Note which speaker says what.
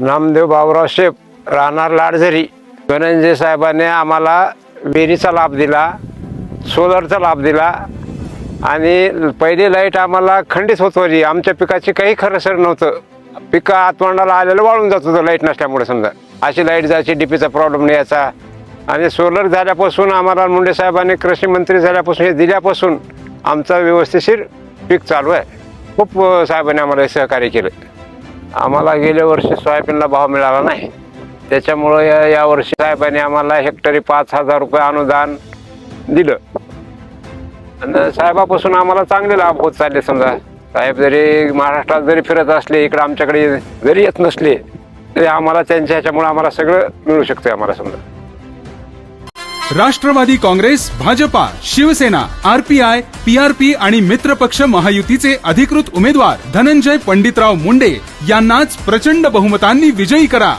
Speaker 1: Namdev Bhaurao shape राहणार लाडझरी. धनंजय साहेबाने आम्हाला विहिरीचा लाभ दिला सोलरचा लाभ दिला आणि पहिली लाइट आम्हाला खंडित होत होती. आमच्या पिकाची काही खरं सर नव्हतं. पिकं आतमंडाला आलेलं वाळून जात होतं लाइट नसल्यामुळे समजा. अशी लाइट जायची डीपीचा प्रॉब्लेम नाही याचा. आणि सोलर झाल्यापासून आम्हाला मुंडे साहेबांनी कृषी मंत्री झाल्यापासून हे दिल्यापासून आमचा व्यवस्थिशीर पीक चालू आहे. खूप साहेबांनी आम्हाला सहकार्य केलं. आम्हाला गेल्या वर्षी सोयाबीनला भाव मिळाला नाही. त्याच्यामुळं या यावर्षी साहेबांनी आम्हाला हेक्टरी पाच हजार रुपये अनुदान दिलं. आणि साहेबापासून आम्हाला चांगले लाभ होत चालले समजा. साहेब जरी महाराष्ट्रात जरी फिरत असले इकडे आमच्याकडे जरी येत नसले तरी आम्हाला त्यांच्या ह्याच्यामुळे आम्हाला सगळं मिळू शकतं आम्हाला समजा.
Speaker 2: राष्ट्रवादी काँग्रेस भाजपा शिवसेना आरपीआय पीआरपी आणि मित्र पक्ष महायुतीचे अधिकृत उमेदवार धनंजय पंडितराव मुंडे यांनाच प्रचंड बहुमतांनी विजयी करा.